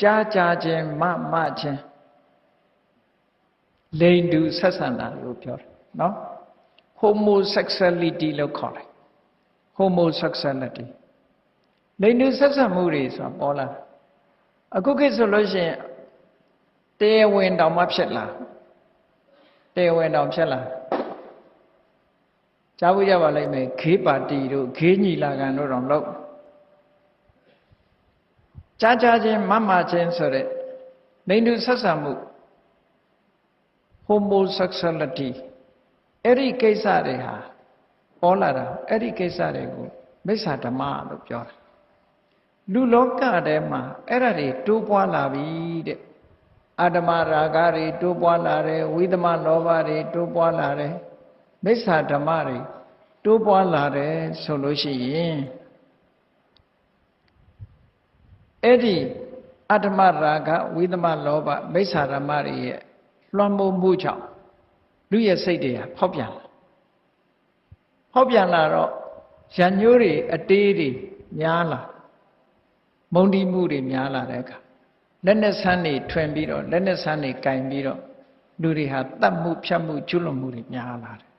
ကြားကြားချင်းမမချင်းလိန်တူဆက်ဆံတာလို့ပြောတယ်နော် homosexuality လို့ခေါ်တယ် homosexuality လိန်တူဆက်ဆံမှုတွေဆိုတာပေါ်လာအခုခေတ်ဆိုလို့ရှိရင်တရားဝင်တောင်မှဖြစ်လာတရားဝင်တောင်ဖြစ်လာကြားဖို့ရပါလိမ့်မယ်ခေးပါတီတို့ခေးညီလာခံတို့တော့လို့ ကြားကြားချင်းမမချင်းဆိုတဲ့လိန်တူဆက်ဆံမှု homosexuality အဲ့ဒီကိစ္စတွေဟာပေါ်လာတာအဲ့ဒီကိစ္စတွေကိုမိစ္ဆာဓမ္မလို့ပြောတာလူလောကထဲမှာအဲ့ဒါတွေတိုးပွားလာပြီတဲ့အာဓမရာဂတွေတိုးပွားလာတယ်ဝိသမလောဘတွေတိုးပွားလာတယ်မိစ္ဆာဓမ္မတွေတိုးပွားလာတယ်ဆိုလို့ရှိရင် အဲ့ဒီအတ္တမရာဂဝိသမလောဘမိစ္ဆာဓမ္မတွေရဲ့လွှမ်းမိုးမှုကြောင့်လူရဲ့စိတ်တွေဟာဖောက်ပြန်လာဖောက်ပြန်လာတော့ရံညိုးတွေအတေးတွေများလာမုံတီးမှုတွေများလာတဲ့အခါလက်နဲ့ဆန်းတွေထွင်ပြီးတော့လက်နဲ့ဆန်းတွေကင်ပြီးတော့လူတွေဟာတတ်မှုဖြတ်မှုကျွလွန်မှုတွေများလာတယ်